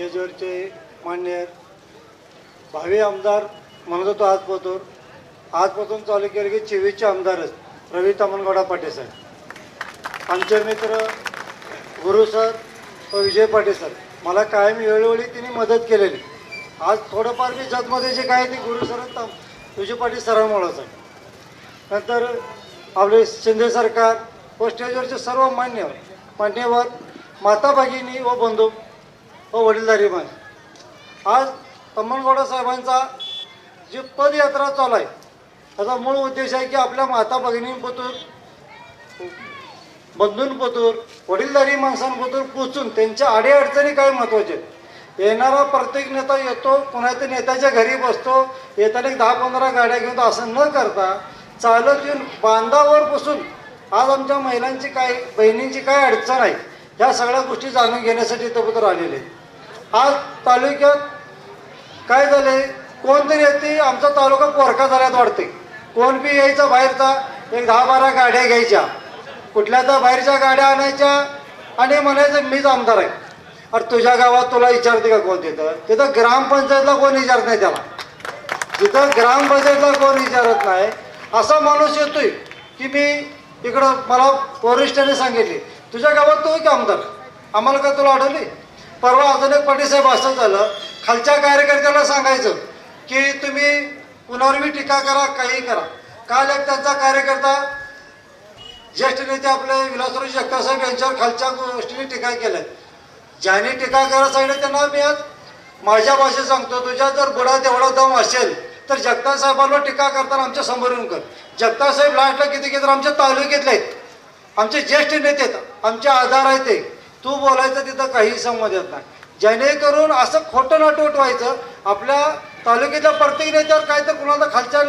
स्टेजवरचे मान्य भावी आमदार म्हणत होतो आजपासून. आजपासून चालू केलं की चोवीसचे आमदारच रवी तामणगौडा पाटील साहेब. आमचे मित्र गुरु सर व विजय पाटील सर मला कायम वेळोवेळी त्यांनी मदत केलेली. आज थोडंफार मी जतमध्ये जे काय ते गुरु सर ताम विजय पाटील सरांमुळंच आहे नंतर आपले शिंदे सरकार व स्टेजवरचे सर्व मान्य मान्यवर माता भगिनी व बंधू व वडीलधारी मान आज तम्मनगौडा साहेबांचा जी पदयात्रा चालू आहे त्याचा मूळ उद्देश आहे की आपल्या माता भगिनींपतूर बंधूंपतूर वडीलधारी माणसांपतूर पोचून त्यांच्या अडीअडचणी काय महत्त्वाचे? येणारा प्रत्येक नेता येतो कोणाच्या नेत्याच्या घरी बसतो येताना एक दहा पंधरा गाड्या घेऊन असं न करता चालत येऊन बांधावर बसून आज आमच्या महिलांची काय बहिणींची काय अडचण आहे ह्या सगळ्या गोष्टी जाणून घेण्यासाठी इथं आलेले आहेत आज तालुक्यात काय झाले कोणतरी येते आमचा तालुका पोरका झाल्यात वाटते कोण बी यायचा बाहेरचा एक दहा बारा गाड्या घ्यायच्या. कुठल्या तर बाहेरच्या गाड्या आणायच्या आणि म्हणायचं मीच आमदार आहे. अरे तुझ्या गावात तुला विचारते का कोण तिथं? तिथं ग्रामपंचायतला कोण विचारत नाही त्याला. तिथं ग्रामपंचायतला कोण विचारत नाही. असा माणूस येतोय की मी इकडं मला वरिष्ठाने सांगितले तुझ्या गावात तू की आमदार आम्हाला का तुला आढळली? परवा अजून एक पाटीसाहेब असं झालं. खालच्या कार्यकर्त्याला सांगायचं की तुम्ही पुनर्वी टीका करा काही करा. काल एक त्यांचा कार्यकर्ता? ज्येष्ठ नेते आपले विलासराव जगतासाहेब यांच्यावर खालच्या गोष्टीने टीका केल्या ज्याने टीका करायला सांगितलं त्यांना मी आज माझ्या भाषेत सांगतो तुझ्या जर बुडा तेवढा दम असेल तर जगतासाहेबांवर टीका करताना आमच्यासमोर येऊन कर. जगतासाहेब लाटला किती किती आमच्या तालुक्यातले आहेत. आमचे ज्येष्ठ नेते आहेत आमचे आधार आहेत ते. तू बोलायचं तिथं काही संमत येत नाही. जेणेकरून असं खोटं नाटवट उठवायचं आपल्या तालुक्यातल्या प्रत्येक नेत्यावर काय तर कुणाला खालच्या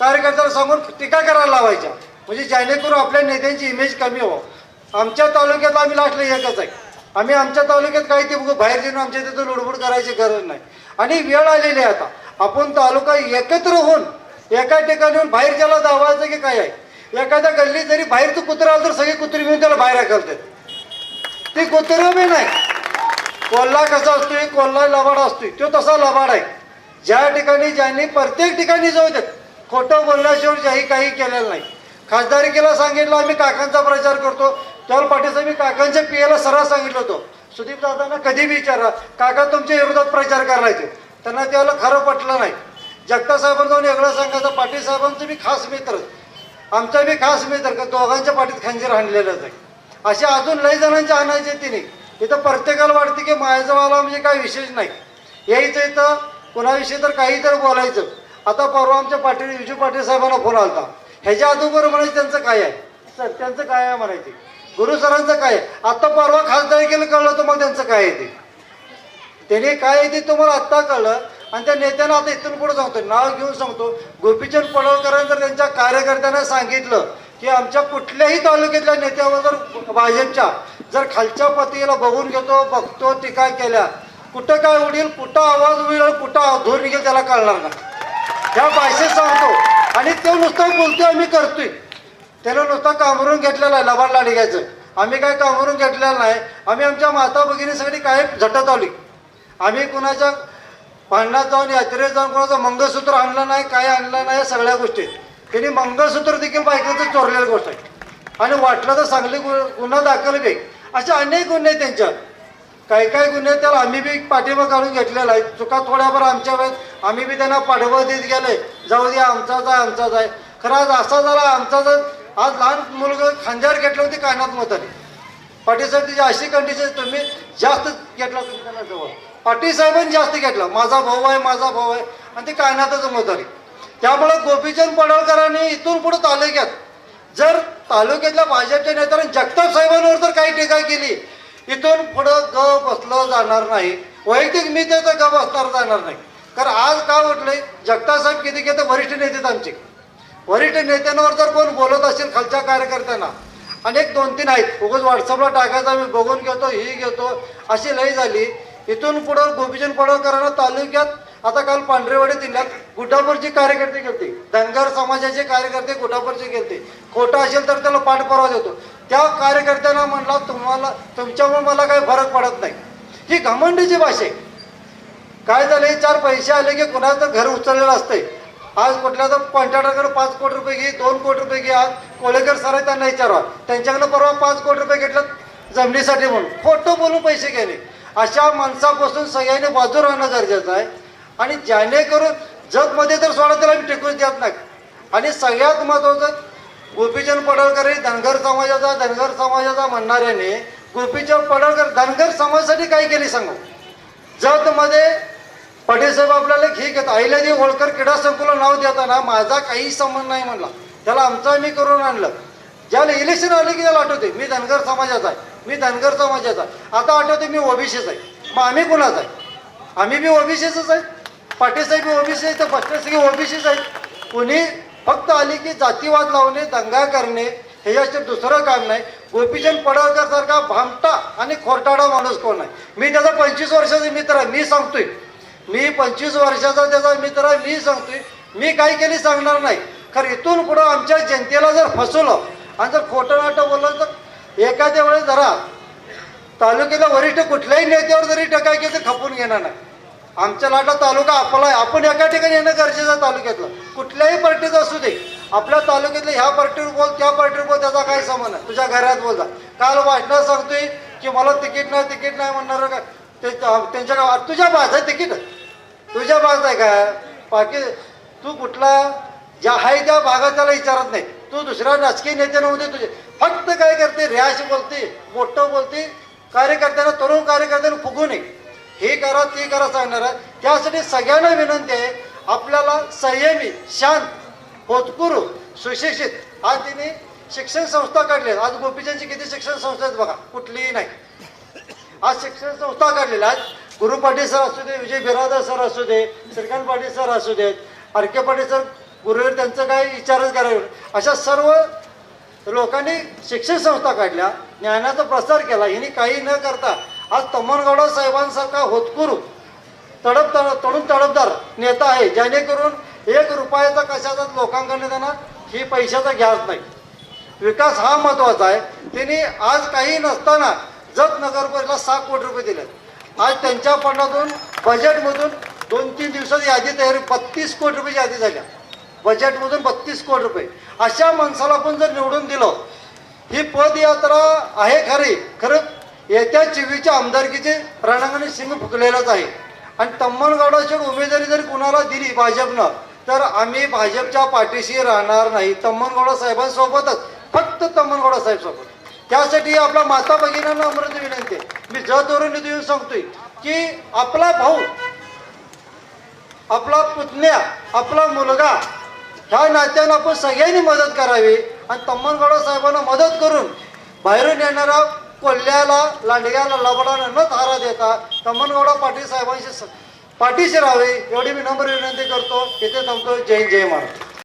कार्यकर्त्याला सांगून टीका करायला लावायच्या. म्हणजे जेणेकरून आपल्या नेत्यांची इमेज कमी व्हावं आमच्या तालुक्यात आम्ही लाटलं एकच आहे. आम्ही आमच्या तालुक्यात काही ते बघू बाहेर जाऊन आमच्या तिथं लुडबुड करायची गरज नाही. आणि वेळ आलेली आहे आता. आपण तालुका एकत्र होऊन एका ठिकाणी बाहेर ज्याला दावायचं की काय आहे? एखाद्या गल्लीत जरी बाहेरचं कुत्रा आलं तर सगळी कुत्री घेऊन त्याला बाहेर घालतात ते कुत्रं बी नाही. कोल्हा कसा असतोय? कोल्हा लबाड असतोय. तो तसा लबाड आहे. ज्या ठिकाणी ज्यांनी प्रत्येक ठिकाणी जाऊ देत खोटं बोलल्याशिवाय ज्याही काही केलेलं नाही. खासदारकीला सांगितलं आम्ही काकांचा प्रचार करतो. त्यावर पाठीचं मी काकांच्या पियाला सरळ सांगितलं होतं. सुदीप दादांना कधी विचारा काका तुमच्या विरोधात प्रचार करायचे. त्यांना त्याला खरं पटलं नाही. जगता साहेबांना जाऊन एवढं सांगायचं पाटील साहेबांचं मी खास मित्र. आमचा बी खास मित्र का दोघांच्या पाठीत खंजीर हाणलेलंच आहे. असे अजून लय जणांचे आणायचे तिने. इथं प्रत्येकाला वाटते की माझ्याजवळला म्हणजे काही विशेष नाही. यायचं इथं कुणाविषयी तर काही तर बोलायचं. आता परवा आमच्या पाटील विजू पाटील साहेबांना फोन आलता. ह्याच्या अगोदर म्हणायचं त्यांचं काय आहे? सर त्यांचं काय आहे म्हणायचे? गुरु सरांचं काय आहे? आत्ता परवा खासदार केलं कळलं तर मग त्यांचं काय आहे ते? त्याने काय आहे ते तुम्हाला आत्ता कळलं. आणि त्या नेत्यांना आता इथून पुढे सांगतो नाव घेऊन सांगतो. गोपीचंद पडळकरांनी जर त्यांच्या कार्यकर्त्यांना सांगितलं की आमच्या कुठल्याही तालुक्यातल्या नेत्यावर जर भाजपच्या जर खालच्या पतीला बघून घेतो बघतो टीका केल्या कुठं काय उडील कुठं आवाज उडील कुठं धूर निघेल त्याला कळणार नाही. ह्या भाषेत सांगतो. आणि तो नुसतं बोलतोय आम्ही करतोय. त्याला नुसतं कामरून घेतलेलं आहे लबाडला निघायचं. आम्ही काय कामरून घेतलेलं नाही. आम्ही आमच्या माता भगिनीसाठी काय झटत आली आम्ही कुणाच्या भांडणात जाऊन यात्रेत जाऊन कोणाचं मंगळसूत्र आणलं नाही काय आणलं नाही या सगळ्या गोष्टी. त्यांनी मंगळसूत्र देखील बायकांचं चोरलेली गोष्ट आहे. आणि वाटलं तर चांगली गु- गुन्हा दाखल बी. असे अनेक गुन्हे आहेत त्यांच्या काही काही गुन्हे त्याला आम्ही बी पाठिंबा काढून घेतलेला आहे. चुका थोड्याफार आमच्या वेळेत आम्ही बी त्यांना पाठिंबा देत गेले जाऊ दे आमचाच आहे आमचाच आहे. खरं आज असा झाला आमचाच आज लहान मुलगा खांद्यावर घेतलं होती कानात मताने पाटीलसाहेब तिची अशी कंडिशन तुम्ही जास्त घेतला तुम्ही त्यांना जवळ. पाटीलसाहेबांनी जास्त घेतला. माझा भाऊ आहे माझा भाऊ आहे. आणि ते कायनातच मत आली त्यामुळे गोपीचंद पडळकरांनी इथून पुढे तालुक्यात जर तालुक्यातल्या भाजपच्या नेत्याने जगताप साहेबांवर जर काही टीका केली. इथून पुढं ग बसलं जाणार नाही. वैयक्तिक मी तर ग बसणार जाणार नाही. कारण आज का म्हटलंय जगताप साहेब किती घेते वरिष्ठ नेते आमचे. वरिष्ठ नेत्यांवर जर कोण बोलत असेल खालच्या कार्यकर्त्यांना अनेक दोन तीन आहेत. उगच व्हॉट्सअपला टाकायचं आम्ही बघून घेतो ही घेतो अशी लई झाली. इथून पुढं गोपीचंद पडळकरांना तालुक्यात आता काल पांढरेवाडी जिल्ह्यात गुड्डापूरचे कार्यकर्ते गेलते. धनगर समाजाचे कार्यकर्ते गुड्डापूरचे गेलते. खोटं असेल तर त्याला पाठपुरावा देतो. त्या कार्यकर्त्यांना म्हणला तुम्हाला तुमच्यामुळे मला काही फरक पडत नाही. ही घमंडीची भाषा आहे. काय झालं? हे चार पैसे आले की कुणाचं घर उचललेलं असतंय. आज कुठल्या तर कॉन्ट्रॅक्टरकडे पाच कोटी रुपये घे दोन कोटी रुपये घे आज कोळेकर सर आहे त्यांना विचारवा. त्यांच्याकडे परवा पाच कोटी रुपये घेतलं जमिनीसाठी म्हणून. खोटं बोलून पैसे घेणे अशा माणसापासून सगळ्यांनी बाजू राहणं गरजेचं आहे. आणि जेणेकरून जगमध्ये तर सोडा त्याला आम्ही टिकून देत नाही आणि सगळ्यात महत्त्वाचं गोपीचंद पडळकर हे धनगर समाजाचा धनगर समाजाचा म्हणणाऱ्याने गोपीचंद पडळकर धनगर समाजासाठी काय केली सांगू? जतमध्ये पटेसाहेब आपल्याला ठीक आईला अहिल्यादेवी होळकर क्रीडा संकुला नाव देताना माझा काही संबंध नाही म्हणला. त्याला आमचा मी करून आणलं. ज्याला इलेक्शन आले की त्याला आठवते मी धनगर समाजाचा आहे मी धनगर समाजाचा आहे. आता आठवते मी ओबीसीचा आहे. मग आम्ही कुणाचा आहे? आम्ही बी ओबीसीचाच आहे. पाटीलसाहेब बी ओबीसी आहेत तर फक्त ओबीसीच आहेत. कुणी फक्त आली की जातीवाद लावणे दंगा करणे हे ह्याच्याशिवाय दुसरं काम नाही. गोपीचंद पडळकर सारखा भामटा आणि खोरटाडा माणूस कोण आहे? मी त्याचा पंचवीस वर्षाचा मित्र आहे मी सांगतोय. मी पंचवीस वर्षाचा त्याचा मित्र आहे मी सांगतोय. मी काही केली सांगणार नाही. खरं इथून पुढं आमच्या जनतेला जर फसवलं आणि जर खोटं नाटं बोललं तर एखाद्या वेळेस जरा तालुक्याला वरिष्ठ कुठल्याही नेत्यावर जरी टकाय केलं तर खपून घेणार नाही. आमच्या लाटा तालुका आपला आहे. आपण एका ठिकाणी येणं गरजेचं तालुक्यातलं. कुठल्याही पार्टीचं असू दे. आपल्या तालुक्यातलं ह्या पार्टीवर बोल त्या पार्टीवर बोल त्याचा काही संबंध नाही. तुझ्या घरात बोलता काल वाटणं सांगतोय की मला तिकीट नाही तिकीट नाही म्हणणार का ते त्यांच्या गावात तुझ्या बाज आहे तिकीट. तुझ्या बाज आहे का बाकी तू कुठला ज्या आहे त्या भागात त्याला विचारत नाही. तू दुसऱ्या राजकीय नेत्यानं नव्हते तुझे. फक्त काय करते? रॅश बोलते मोठं बोलते. कार्यकर्त्यांना तरुण कार्यकर्त्यांना फुगू नये. हे करा ते करा सांगणार. आहे त्यासाठी सगळ्यांना विनंती आहे आपल्याला संयमी शांत होतकुरू सुशिक्षित आज तिने शिक्षण संस्था काढली आज गोपीचंदची किती शिक्षण संस्था आहेत बघा कुठलीही नाही. आज शिक्षण संस्था काढलेल्या आहेत गुरु पाटील सर असू दे विजय बिरादर सर असू दे श्रीकांत पाटील सर असू देत आर के पाटील सर गुरुवर त्यांचं काय विचारच करावे अशा सर्व लोकांनी शिक्षण संस्था काढल्या ज्ञानाचा प्रसार केला. हिने काही न करता आज तमनगडा साहेबांसारखा होतकुरू तडप तड तडून तडपदार नेता आहे. जेणेकरून एक रुपयाचा कशाचा लोकांकडे त्यांना ही पैशाचा घ्यास नाही. विकास हा महत्त्वाचा आहे. त्यांनी आज काही नसताना जत नगर सहा कोटी रुपये दिले आज त्यांच्या फंडातून बजेटमधून दोन तीन दिवसात यादी तयारी बत्तीस कोटी रुपये यादी झाल्या. बजेटमधून बत्तीस कोटी रुपये. अशा माणसाला आपण जर निवडून दिलं ही पदयात्रा आहे खरी. खरं येत्या चिवीच्या आमदारकीचे रणांगणी सिंग फुकलेलाच आहे. आणि तम्मनगौडाची उमेदवारी जरी कुणाला दिली भाजपनं तर आम्ही भाजपच्या पाठीशी राहणार नाही. तम्मनगौडा साहेबांसोबतच फक्त तम्मनगौडा साहेब सोबत त्यासाठी आपला माता भगिनींना अमृत विनंती. मी जतवरून येऊन सांगतोय की आपला भाऊ आपला पुतण्या आपला मुलगा ह्या नात्यानं आपण सगळ्यांनी मदत करावी आणि तम्मनगौडा साहेबांना मदत करून बाहेरून येणारा कोल्ह्याला लांडग्याला लबडाला न थारा देता तमनगौडा पाटील साहेबांशी स- पाठीशी राहावे एवढी मी नम्र विनंती करतो. इथे थांबतो. जय जय महाराज.